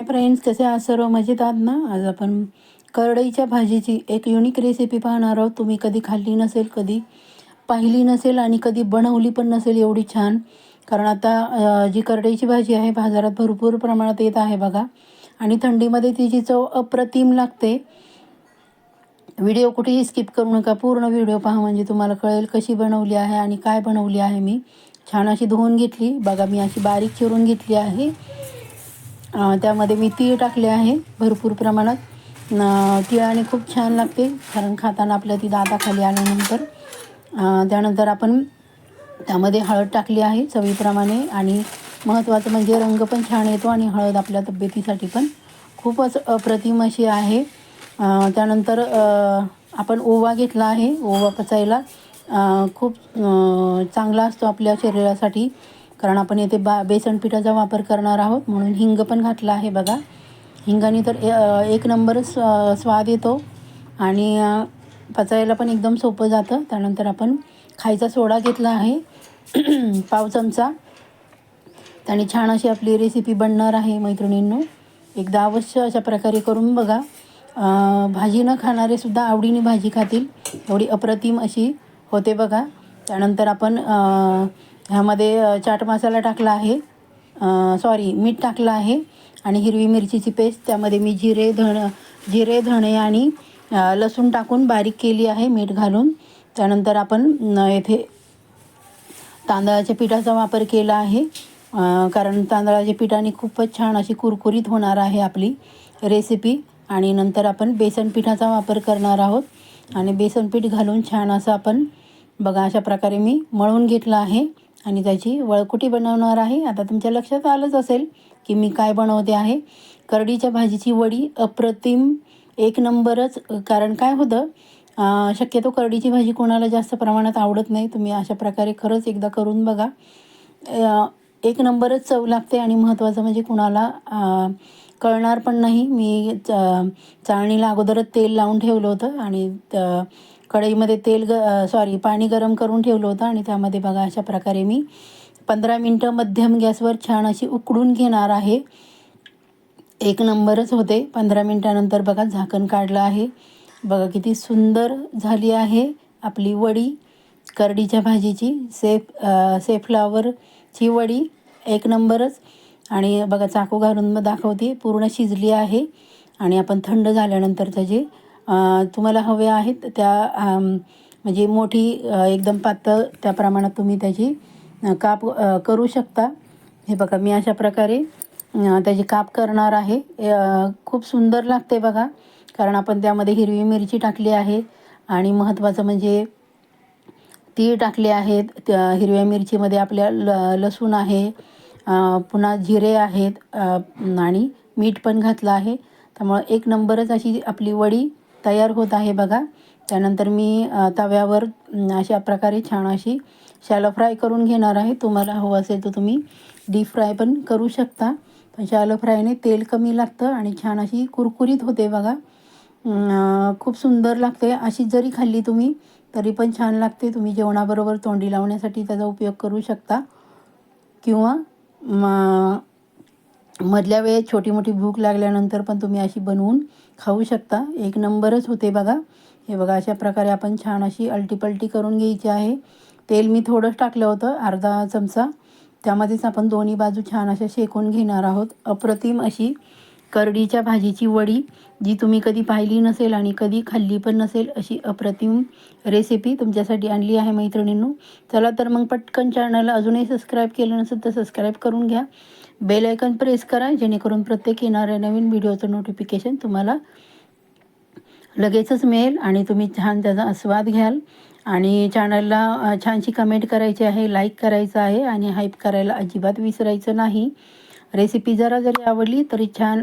Friends कसे आज सर्व? मजेत आहात ना? आज आपण करडईच्या भाजीची एक युनिक रेसिपी पाहणार आहोत. तुम्ही कधी खाल्ली नसेल कधी पाहिली नसेल आणि कधी बनवली पण नसेल एवढी छान. कारण आता जी करडईची भाजी आहे बाजारात भरपूर प्रमाणात येत आहे बघा. आणि थंडीमध्ये तिची चव अप्रतिम लागते. व्हिडिओ कुठेही स्किप करू नका. पूर्ण व्हिडिओ पहा म्हणजे तुम्हाला कळेल कशी बनवली आहे आणि काय बनवली आहे मी. छान अशी धुवून घेतली. बघा मी अशी बारीक चिरून घेतली आहे. त्यामध्ये मी तीळ टाकले आहे भरपूर प्रमाणात. तिळाने खूप छान लागते कारण खाताना आपल्या ती दाताखाली आल्यानंतर त्यानंतर आपण त्यामध्ये हळद टाकली आहे चवीप्रमाणे आणि महत्त्वाचं म्हणजे रंग पण छान येतो आणि हळद आपल्या तब्येतीसाठी पण खूपच अप्रतिम अशी आहे. त्यानंतर आपण ओवा घेतला आहे ओवा पचायला. खूप चांगला असतो आपल्या शरीरासाठी. कारण आपण येथे बा बेसन पिठाचा वापर करणार आहोत. म्हणून हिंग पण घातला आहे बघा. हिंगाने तर ए- एक नंबरच स्वाद येतो. आणि पचायला पण एकदम सोपं जातं. त्यानंतर आपण खायचा सोडा घेतला आहे. पाव चमचा. त्याने छान अशी आपली रेसिपी बनणार आहे मैत्रिणींनो. एकदा अवश्य अशा प्रकारे करून बघा. भाजी न खाणारेसुद्धा आवडीने भाजी खातील. एवढी अप्रतिम अशी होते बघा. त्यानंतर आपण ह्यामध्ये चाट मसाला टाकला आहे. सॉरी मीठ टाकलं आहे आणि हिरवी मिरचीची पेस्ट. त्यामध्ये मी जिरे धण जिरे धणे आणि लसूण टाकून बारीक केली आहे मीठ घालून. त्यानंतर आपण येथे तांदळाच्या पिठाचा वापर केला आहे. कारण तांदळाच्या पिठाने खूपच छान अशी कुरकुरीत होणार आहे आपली रेसिपी आणि नंतर आपण बेसन पिठाचा वापर करणार आहोत. आणि बेसन पीठ घालून छान असं आपण बघा अशा प्रकारे मी मळून घेतलं आहे. आणि त्याची वळकुटी बनवणार आहे. आता तुमच्या लक्षात आलंच असेल की मी काय बनवते आहे. करडीच्या भाजीची वडी अप्रतिम एक नंबरच कारण काय होतं शक्यतो करडीची भाजी कोणाला जास्त प्रमाणात आवडत नाही. तुम्ही अशा प्रकारे खरंच एकदा करून बघा. एक नंबरच चव लागते आणि महत्त्वाचं म्हणजे कुणाला कळणार पण नाही. मी च चाळणीला अगोदरच तेल लावून ठेवलं होतं आणि कढईमध्ये तेल ग सॉरी पाणी गरम करून ठेवलं होतं आणि त्यामध्ये बघा अशा प्रकारे मी पंधरा मिनटं मध्यम गॅसवर छान अशी उकडून घेणार आहे. एक नंबरच होते. पंधरा मिनटानंतर बघा झाकण काढलं आहे. बघा किती सुंदर झाली आहे आपली वडी. करडीच्या भाजीची सेफ सेफ्लावरची वडी. एक नंबरच. आणि बघा चाकू घालून मग दाखवते. पूर्ण शिजली आहे. आणि आपण थंड झाल्यानंतर त्याचे तुम्हाला हवे आहेत त्या म्हणजे मोठी एकदम पातळ त्या प्रमाणात तुम्ही त्याची काप करू शकता. हे बघा मी अशा प्रकारे त्याची काप करणार आहे. खूप सुंदर लागते बघा कारण आपण त्यामध्ये हिरवी मिरची टाकली आहे आणि महत्त्वाचं म्हणजे तीळ टाकले आहेत. त्या हिरव्या मिरचीमध्ये आपल्या ल लसूण आहे पुन्हा जिरे आहेत आणि मीठ पण घातलं आहे. त्यामुळं एक नंबरच अशी आपली वडी तयार होत आहे बघा. त्यानंतर मी तव्यावर अशा प्रकारे छान अशी शॅलो फ्राय करून घेणार आहे. तुम्हाला हवं असेल तर तुम्ही डीप फ्राय पण करू शकता. पण शॅलो फ्रायने तेल कमी लागतं आणि छान अशी कुरकुरीत होते बघा. खूप सुंदर लागते. अशी जरी खाल्ली तुम्ही तरी पण छान लागते. तुम्ही जेवणाबरोबर तोंडी लावण्यासाठी त्याचा उपयोग करू शकता. किंवा मधल्या वेळेत छोटी मोठी भूक लागल्यानंतर पण तुम्ही अशी बनवून खाऊ शकता. एक नंबरच होते बघा. हे बघा अशा प्रकारे आपण छान अशी अल्टीपल्टी करून घ्यायची आहे. तेल मी थोडंच टाकलं होतं अर्धा चमचा. त्यामध्येच आपण दोन्ही बाजू छान अशा शेकून घेणार आहोत. अप्रतिम अशी करडीच्या भाजीची वडी जी तुम्ही कधी पाहिली नसेल आणि कधी खाल्ली पण नसेल अशी अप्रतिम रेसिपी तुमच्यासाठी आणली आहे मैत्रिणींनो. चला तर मग पटकन चॅनल अजूनही सबस्क्राईब केलं नसेल तर सबस्क्राईब करून घ्या. बेल आयकन प्रेस करा जेणेकरून प्रत्येक येणाऱ्या नवीन व्हिडिओचं नोटिफिकेशन तुम्हाला लगेचच मिळेल आणि तुम्ही छान त्याचा आस्वाद घ्याल. आणि चॅनलला छानशी कमेंट करायची आहे लाईक करायचं आहे आणि हाईप करायला अजिबात विसरायचं नाही. रेसिपी जरा जरी आवडली तरी छान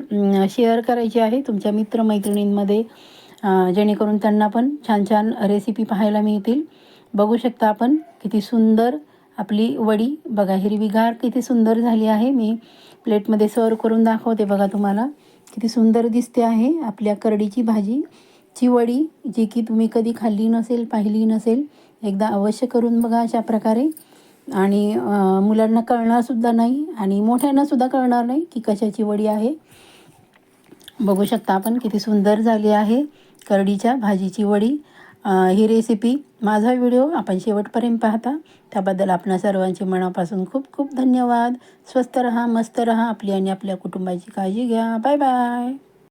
शेअर करायची आहे तुमच्या मित्रमैत्रिणींमध्ये जेणेकरून त्यांना पण छान छान रेसिपी पाहायला मिळतील. बघू शकता आपण किती सुंदर आपली वडी. बघा हिरवीगार किती सुंदर झाली आहे. मी प्लेटमध्ये सर्व करून दाखवते बघा तुम्हाला. किती सुंदर दिसते आहे आपल्या करडीची भाजी. ची वडी जी की तुम्ही कधी खाल्ली नसेल पाहिली नसेल एकदा अवश्य करून बघा अशा प्रकारे. आणि मुलांना कळणारसुद्धा नाही आणि मोठ्यांनासुद्धा कळणार नाही की कशाची वडी आहे. बघू शकता आपण किती सुंदर झाली आहे करडीच्या भाजीची वडी. ही रेसिपी माझा व्हिडिओ आपण शेवटपर्यंत पाहता. त्याबद्दल आपणा सर्वांचे मनापासून खूप खूप धन्यवाद. स्वस्त रहा मस्त रहा. आपली आणि आपल्या कुटुंबाची काळजी घ्या. Bye bye